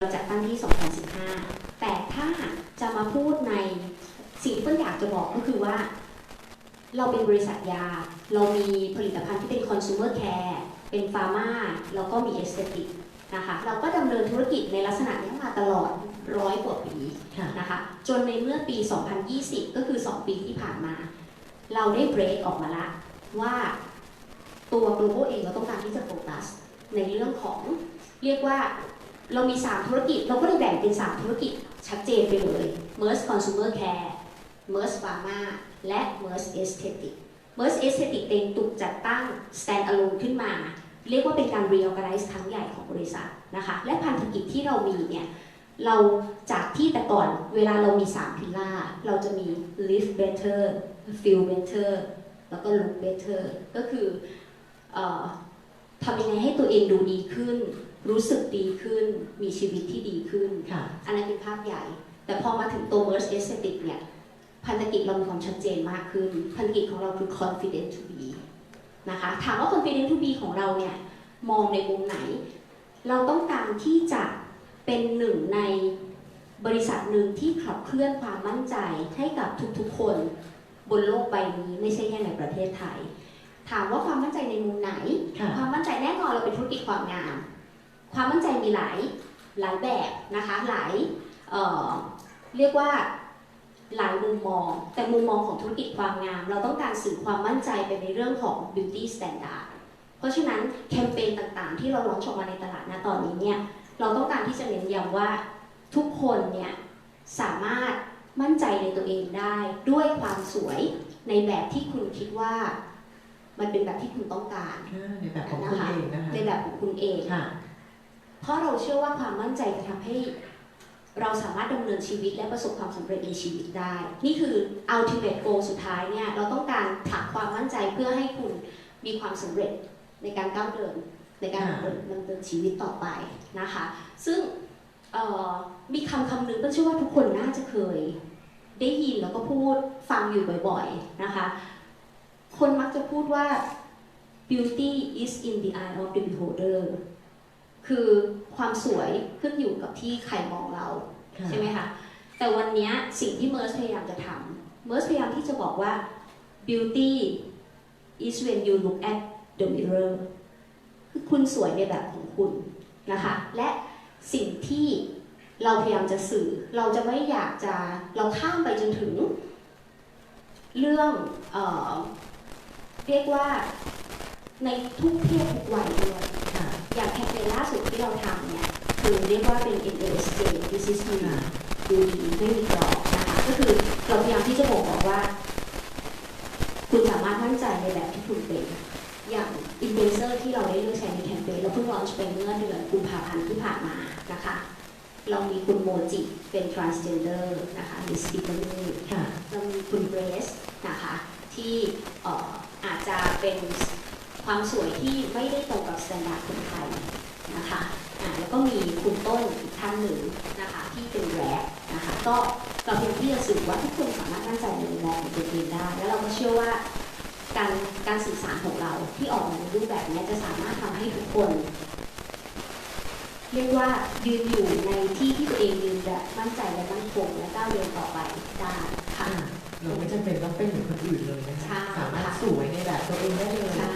เราจัดตั้งที่ 2015 แต่ถ้าจะมาพูดในสิ่งที่เปิ้ลอยากจะบอกก็คือว่า เราเป็นบริษัทยา เรามีผลิตภัณฑ์ที่เป็น consumer care เป็นฟาร์มาแล้วก็มีเอสเตติกนะคะ เราก็ดำเนินธุรกิจในลักษณะนี้มาตลอดร้อยกว่าปีนะคะ จนในเมื่อปี 2020 ก็คือ 2 ปีที่ผ่านมา เราได้เบรกออกมาละว่าตัว global เองเราต้องการที่จะโฟกัสในเรื่องของเรียกว่า เรามี 3 ธุรกิจ เราก็เลยแบ่งเป็น 3 ธุรกิจชัดเจนไปเลย MERS Consumer Care MERS Pharma และ MERS Aesthetic MERS Aesthetic เองถูกจัดตั้ง stand alone ขึ้นมา เรียกว่าเป็นการ reorganize ครั้งใหญ่ของบริษัทนะคะ และพันธกิจที่เรามีเนี่ยเราจากที่แต่ก่อนเวลาเรามี 3 พิล่า เราจะมี live better feel better แล้วก็ look better ก็คือออทำยังไงให้ตัวเองดูดีขึ้น รู้สึกดีขึ้น มีชีวิตที่ดีขึ้น ค่ะ อันนั้นเป็นภาพใหญ่ แต่พอมาถึงตัว merge aesthetic เนี่ยพันธกิจเรามีความชัดเจนมากขึ้น พันธกิจของเราคือ confident to be นะคะ ถามว่า confident to be ของเราเนี่ย มองในมุมไหน เราต้องการที่จะเป็นหนึ่งในบริษัทหนึ่งที่ขับเคลื่อนความมั่นใจให้กับทุกๆ คนบนโลกใบนี้ไม่ใช่แค่ในประเทศไทย ถามว่าความมั่นใจในมุมไหนค่ะความมั่นใจแน่นอนเราเป็นธุรกิจความงาม ความมั่นใจมีหลายหลายแบบนะคะหลายเอ่อเรียกว่าหลายมุมมอง แต่มุมมองของธุรกิจความงาม เราต้องการสื่อความมั่นใจไปในเรื่องของ beauty standard เพราะฉะนั้นแคมเปญต่างๆ ที่เราล้อนออกมาในตลาดณตอนนี้เนี่ยเราต้องการที่จะเน้นย้ำว่าทุกคนเนี่ยสามารถมั่นใจในตัวเองได้ด้วยความสวยในแบบที่คุณคิดว่า มันเป็นแบบที่คุณต้องการในแบบของคุณเองนะคะในแบบของคุณเองค่ะ เพราะเราเชื่อว่าความมั่นใจจะทำให้ เราสามารถดำเนินชีวิตและประสบความสำเร็จในชีวิตได้ นี่คือ ultimate goal สุดท้ายเนี่ยเราต้องการผลักความมั่นใจเพื่อให้คุณมีความสำเร็จในการก้าวเดินในการดำเนินชีวิตต่อไปนะคะ ซึ่งมีคำคำนึงก็เชื่อว่าทุกคนน่าจะเคย ได้ยินแล้วก็พูดฟังอยู่บ่อยๆนะคะ คนมักจะพูดว่า beauty is in the eye of the beholder คือความสวยขึ้นอยู่กับที่ใครมองเราค่ะใช่ไหมคะแต่วันเนี้ยสิ่งที่เมอร์สพยายามจะทำเมอร์สพยายามที่จะบอกว่า beauty is when you look at the mirror คือคุณสวยในแบบของคุณนะคะและสิ่งที่เราพยายามจะสื่อเราจะไม่อยากจะเราข้ามไปจนถึง เรื่องเออเรียกว่าในทุกเพศทุกวัยด้วย ที่เราทำเนี่ยคือเรียกว่าเป็น NASJ This is me ค่ะดูดีไม่มีกรอบนะคะก็คือเราพยายามที่จะบอกบอกว่า คุณสามารถมั่นใจในแบบที่คุณเป็น อย่างอินเ u เซอร์ที่เราได้เลือกใช้ในแคมเปญเราเพิ่งลอนช์ไปเมื่อเดือนกุมภาพันธ์ที่ผ่านมานะคะ เรามีคุณโมจิเป็น transgender นะคะ Miss Tiffany ค่ะเรามีคุณเบรสนะคะที่เอ่ออาจจะเป็นความสวยที่ไม่ได้ตรงกับสแตนดาร์ดคนไทย นะคะอ่าแล้วก็มีคุณต้นอีกท่านหนึ่งนะคะที่เป็นแรกนะคะก็เราเพียงที่จะสื่อว่าทุกคนสามารถมั่นใจในมุมมองของตัวเองได้ แล้วเราก็เชื่อว่าการการสื่อสารของเราที่ออกมาในรูปแบบนี้จะสามารถทำให้ทุกคนเรียกว่ายืนอยู่ในที่ที่ตัวเองยืนแบบมั่นใจและมั่นคงและก้าวเดินต่อไปได้ค่ะค่ะเราไม่จำเป็นต้องเป็นเหมือนคนอื่นเลยนะคะใช่สามารถสวยในแบบตัวเองได้เลยใช่